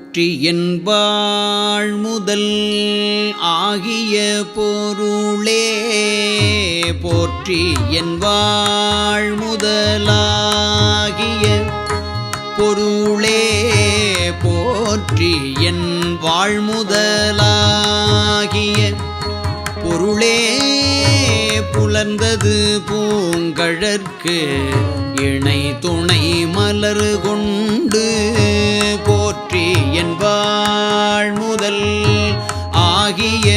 போற்றி என்பாள் முதல் ஆகிய பொருளே போற்றி என்பாள் முதலாகிய பொருளே போற்றி என் வாழ்முதலாகிய பொருளே புலர்ந்தது பூங்கழற்கு இணை துணை மலர் நாள் முதல் ஆகிய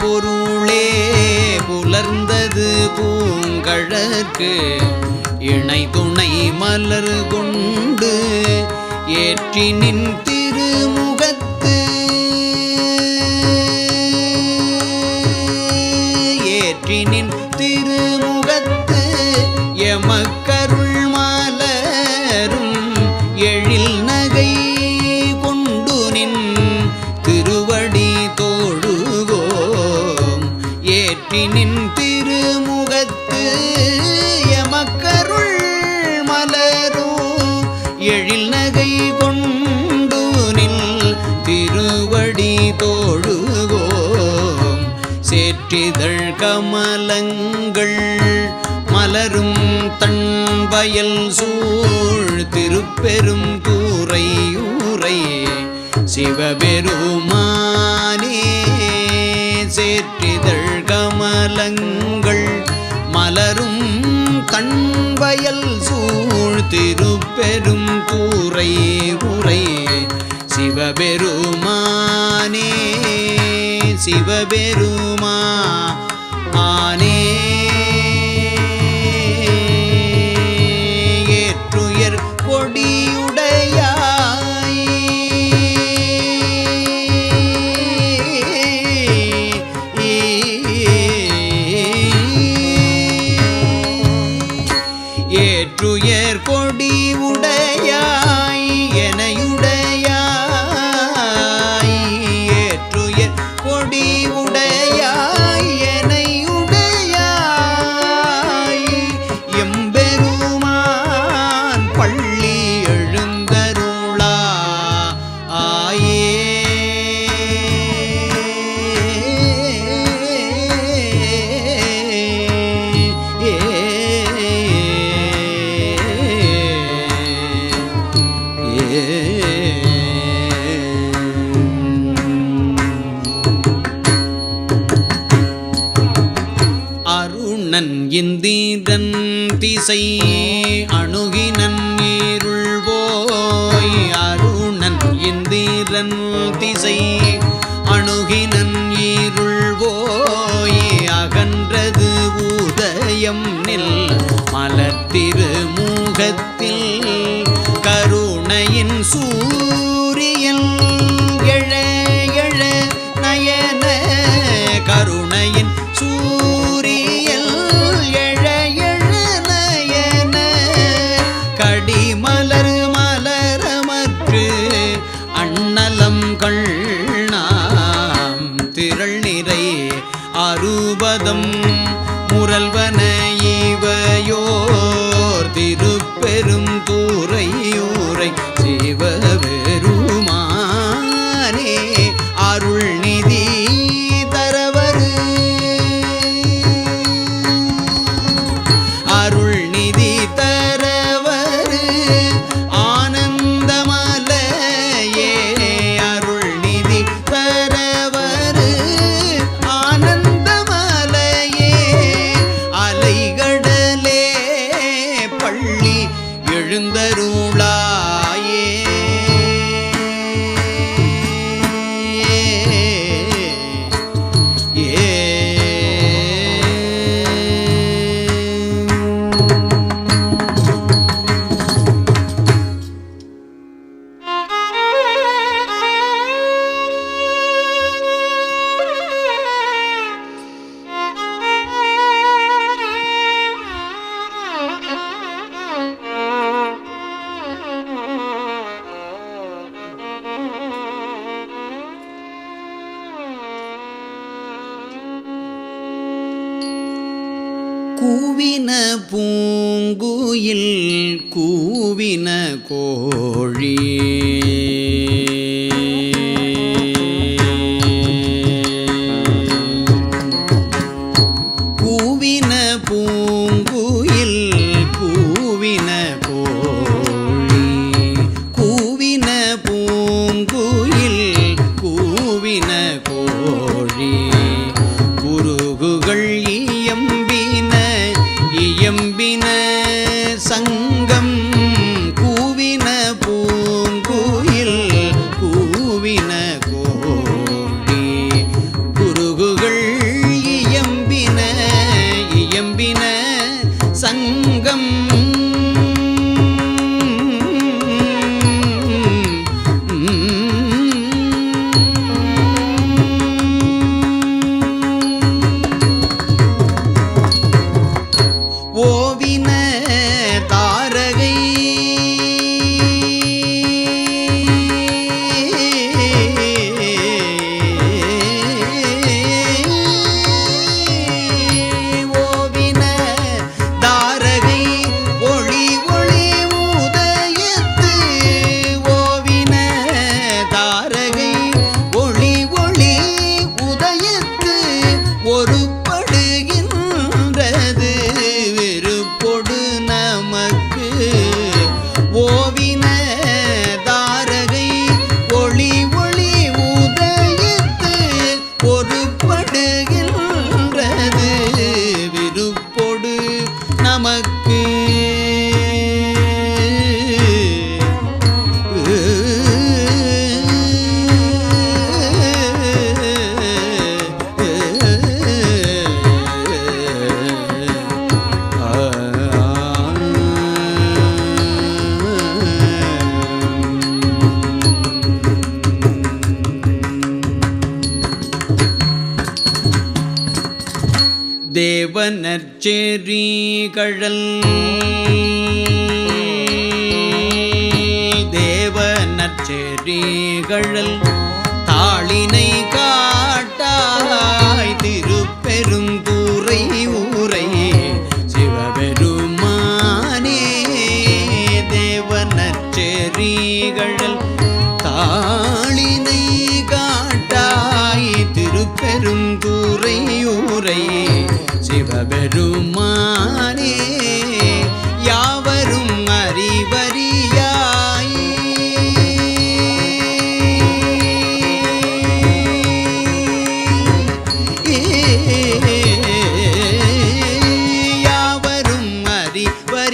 பொருளே புலர்ந்தது பூங்கழற்கு. இணை துணை மலர் கொண்டு ஏற்றி நின் வயல் சூழ் திருப்பெரும் கூரை ஊரை சிவபெருமானே சேற்றிதழ் கமலங்கள் மலரும் கண்வயல் சூழ் திருப்பெரும் கூரை உரை சிவபெருமானே சிவபெருமா திரு கூவின பூங்குயில் கூவின கோழி. செறி கழல் தேவ நற்செறி கழல் தாளினை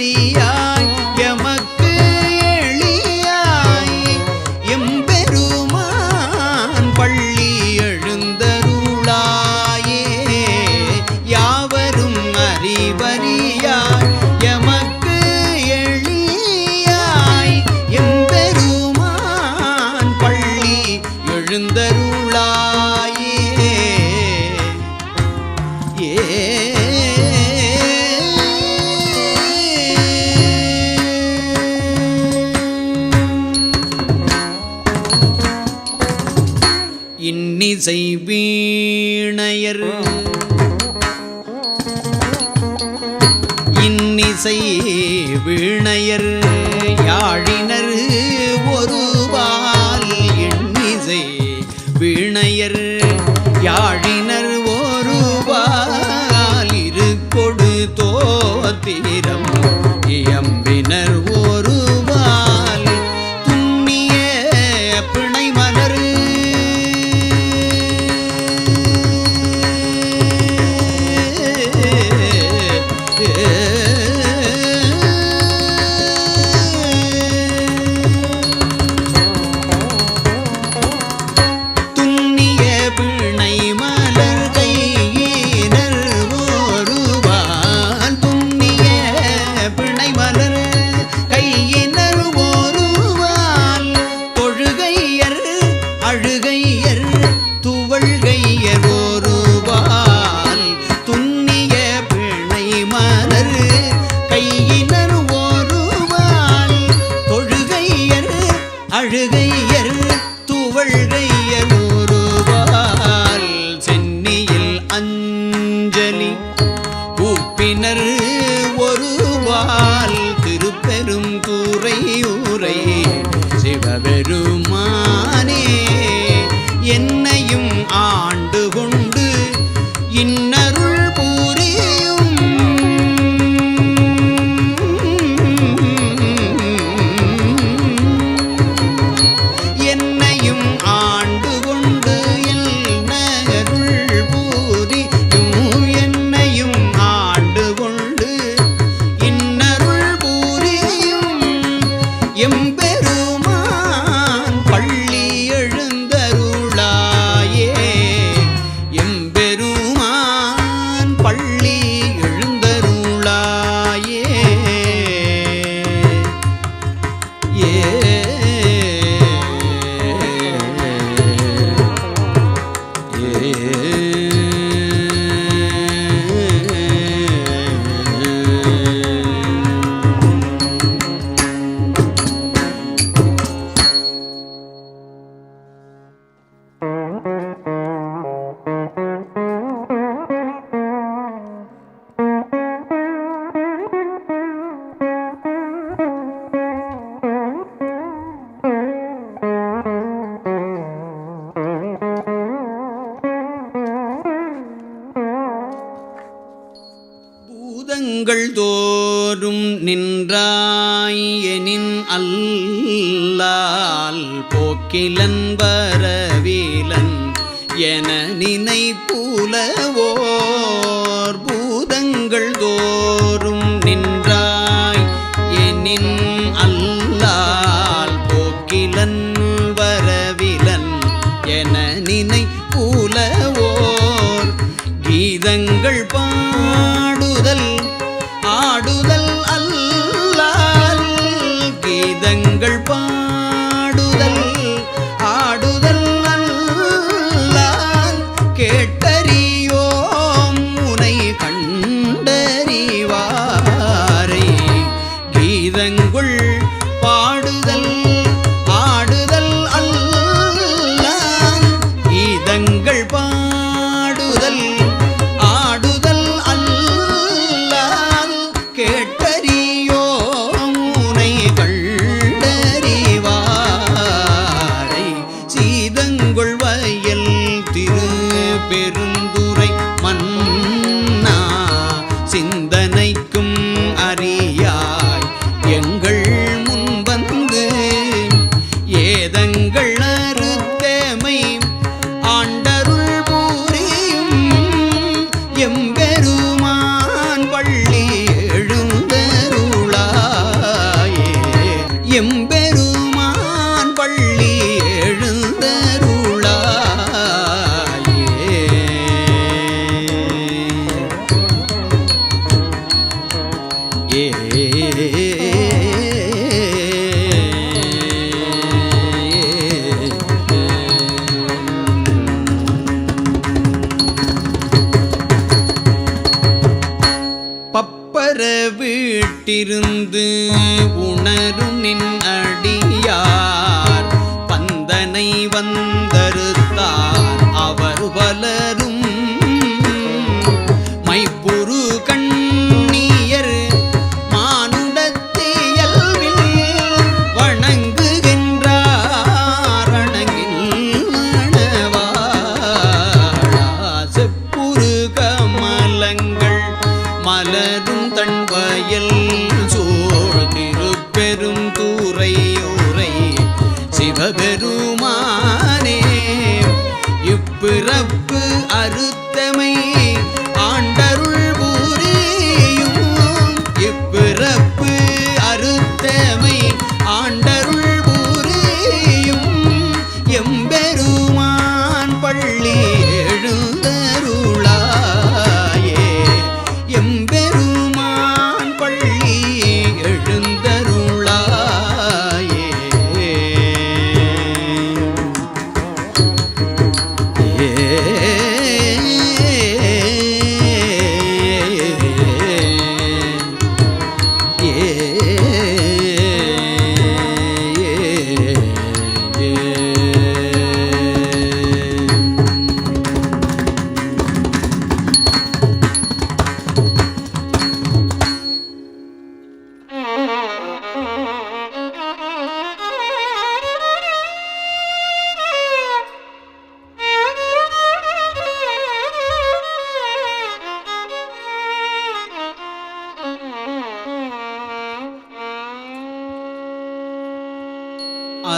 করিয়া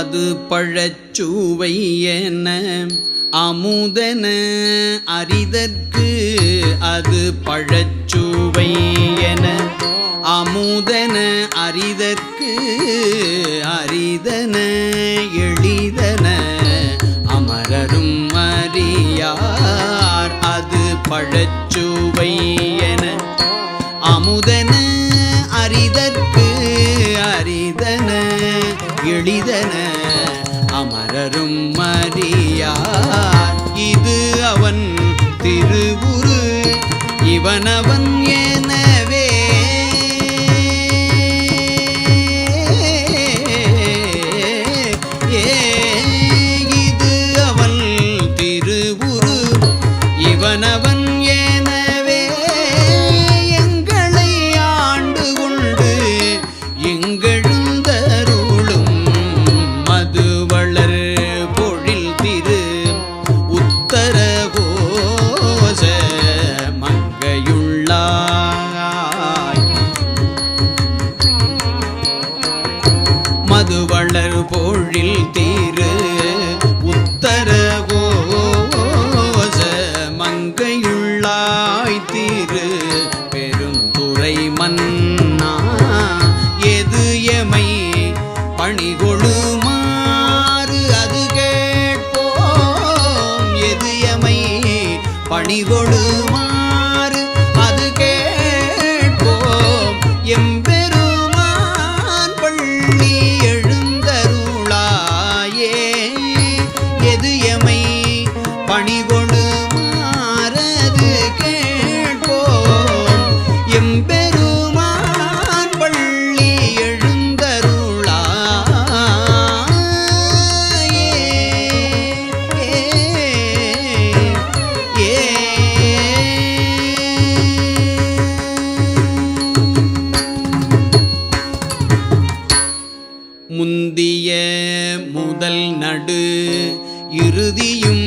அது பழச்சுவை என அமுதன அரிதற்கு அது பழச்சுவை என அமுதன அரிதற்கு அரிதன எளிதன அமரரும் அறியார் அது பழச்சுவை அவனவன் ஏன முதல் நடு இறுதியும்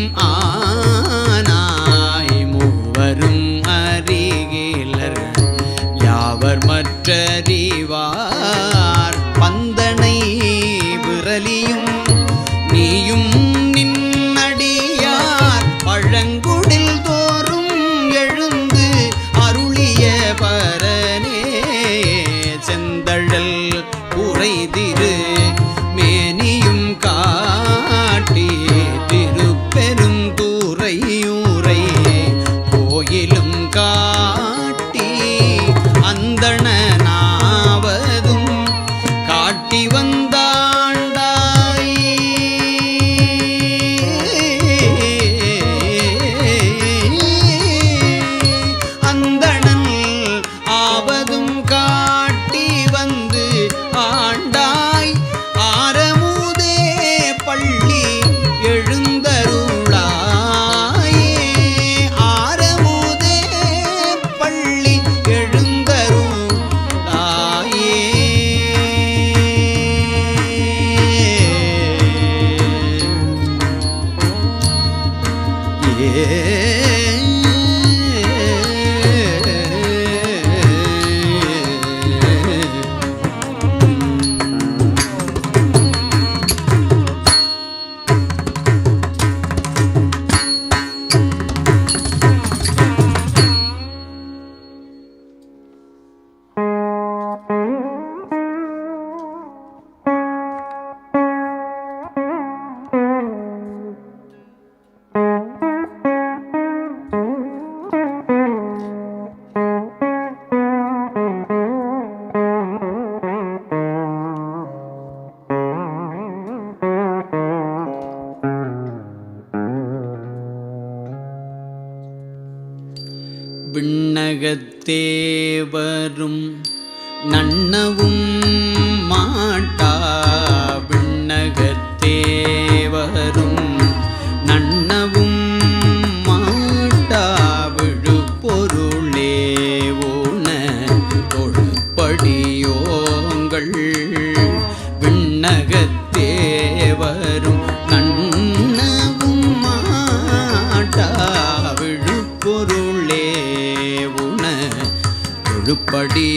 ಮಾಡಿ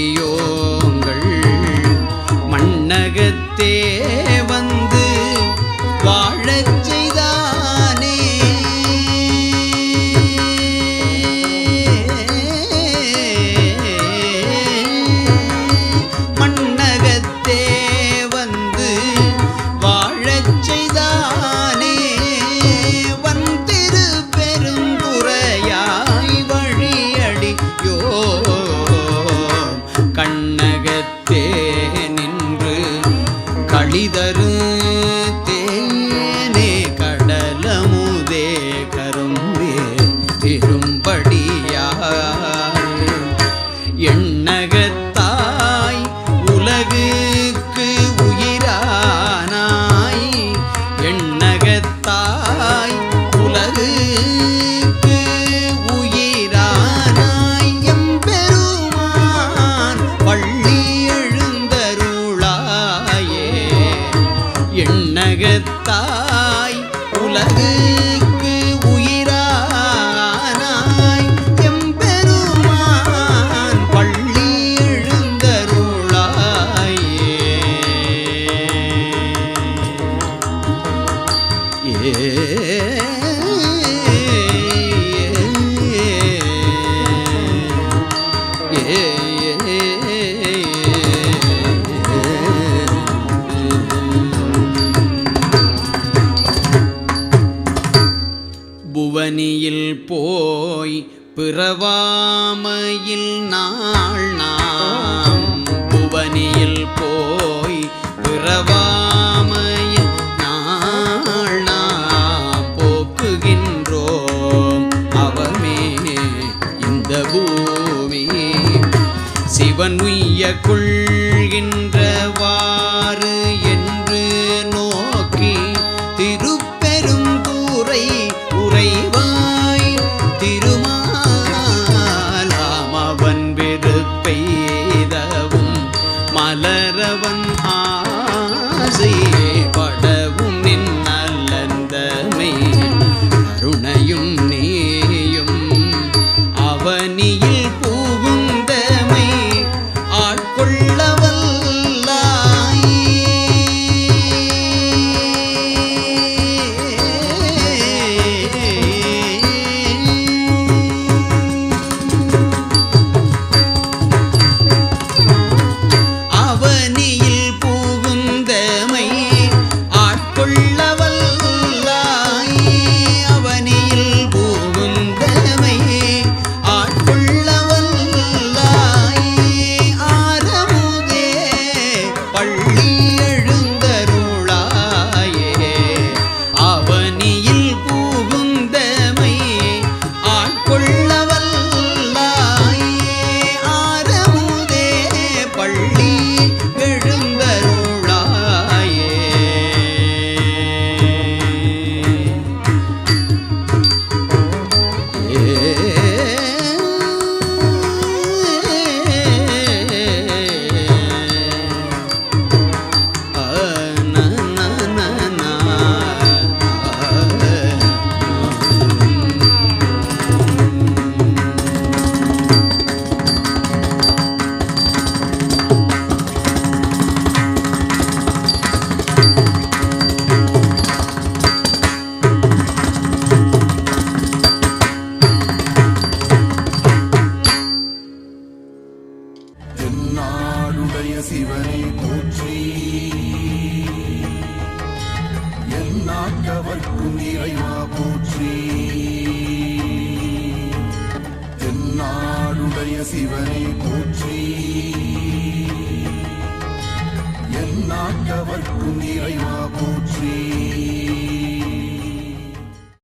கொள்கின்றவாறு